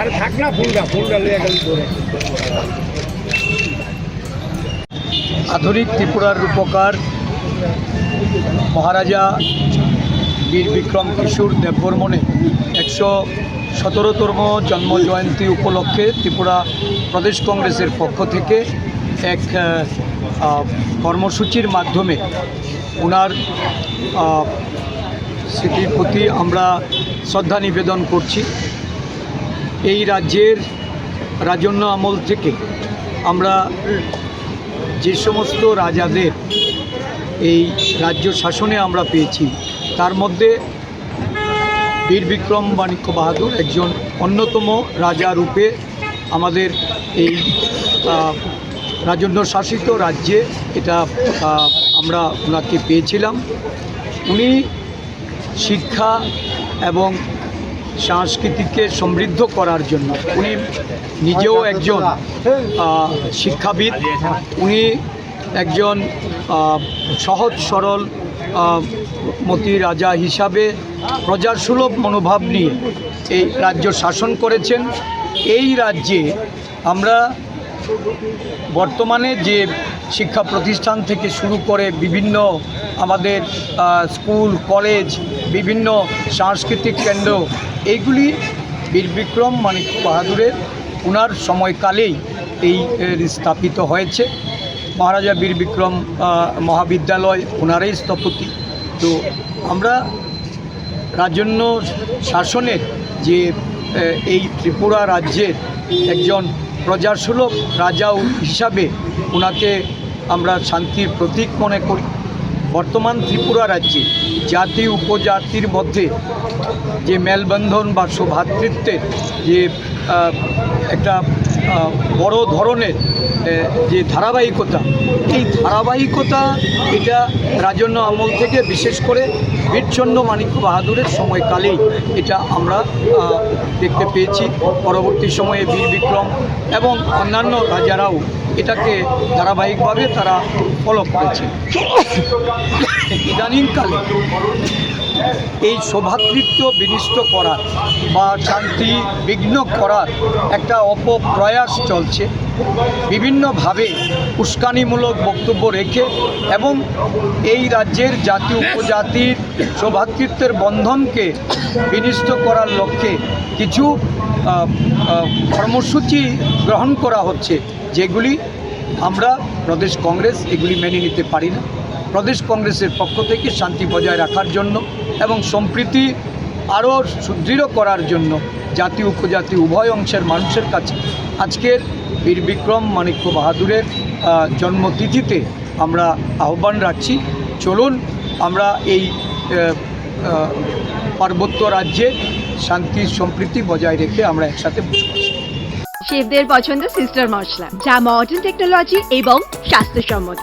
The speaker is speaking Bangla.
আরে থাক না, ফুলটা ফুলটা লিয়ে গেল ধরে আধুনিক ত্রিপুরার রূপকার মহারাজা বীর বিক্রম কিশোর দেববর্মনে একশো সতেরোতম জন্ম জয়ন্তী উপলক্ষে ত্রিপুরা প্রদেশ কংগ্রেসের পক্ষ থেকে এক কর্মসূচির মাধ্যমে ওনার স্মৃতির প্রতি আমরা শ্রদ্ধা নিবেদন করছি। এই রাজ্যের রাজন্য আমল থেকে আমরা যে সমস্ত রাজাদের এই রাজ্য শাসনে আমরা পেয়েছি, তার মধ্যে বীর বিক্রম বাণিক্য বাহাদুর একজন অন্যতম রাজা রূপে আমাদের এই রাজন্য শাসিত রাজ্যে এটা আমরা ওনাকে পেয়েছিলাম। উনি শিক্ষা এবং সংস্কৃতিকে সমৃদ্ধ করার জন্য। উনি নিজেও একজন শিক্ষাবিদ। উনি একজন সহজ, সরল মতি রাজা হিসাবে প্রজার সুলভ মনোভাব নিয়ে এই রাজ্য শাসন করেছেন। এই রাজ্যে আমরা বর্তমানে যে শিক্ষা প্রতিষ্ঠান থেকে শুরু করে বিভিন্ন আমাদের স্কুল, কলেজ, বিভিন্ন সাংস্কৃতিক কেন্দ্র এইগুলি বীর বিক্রম মানিক বাহাদুরের ওনার সময়কালেই এই স্থাপিত হয়েছে। মহারাজা বীর বিক্রম মহাবিদ্যালয় ওনারাই স্থপতি। তো আমরা রাজন্য শাসনের যে এই ত্রিপুরা রাজ্যের একজন প্রজাসুলভ রাজা হিসাবে ওনাকে আমরা শান্তির প্রতীক মনে করি। বর্তমান ত্রিপুরা রাজ্যে জাতি উপজাতির মধ্যে যে মেলবন্ধন বা সৌভাতৃত্বের যে একটা বড় ধরনের যে ধারাবাহিকতা, এই ধারাবাহিকতা এটা রাজন্য আমল থেকে বিশেষ করে বীরচন্দ্র মাণিক্য বাহাদুরের সময়কালেই এটা আমরা দেখতে পেয়েছি। পরবর্তী সময়ে বীর বিক্রম এবং অন্যান্য রাজারাও এটাকে ধারাবাহিকভাবে তারা ফলো করেছে। ইদানিংকালে এই সৌভাতৃত্ব বিনিষ্ট করার বা শান্তি বিঘ্ন করার একটা অপপ্রয়াস চলছে। বিভিন্নভাবে উস্কানিমূলক বক্তব্য রেখে এবং এই রাজ্যের জাতি উপজাতির সৌভাতৃত্বের বন্ধনকে বিনিষ্ট করার লক্ষ্যে কিছু কর্মসূচি গ্রহণ করা হচ্ছে, যেগুলি আমরা প্রদেশ কংগ্রেস এগুলি মেনে নিতে পারি না। প্রদেশ কংগ্রেসের পক্ষ থেকে শান্তি বজায় রাখার জন্য এবং সম্প্রীতি আরও সুদৃঢ় করার জন্য জাতি উপজাতি উভয় অংশের মানুষের কাছে আজকের বীর বিক্রম মাণিক্য বাহাদুরের জন্মতিথিতে আমরা আহ্বান রাখছি চলুন আমরা এই পার্বত্য রাজ্যে শান্তি, সম্প্রীতি বজায় রেখে আমরা একসাথে। শেফদের পছন্দ সিস্টার মশলা, যা মডার্ন টেকনোলজি এবং স্বাস্থ্যসম্মত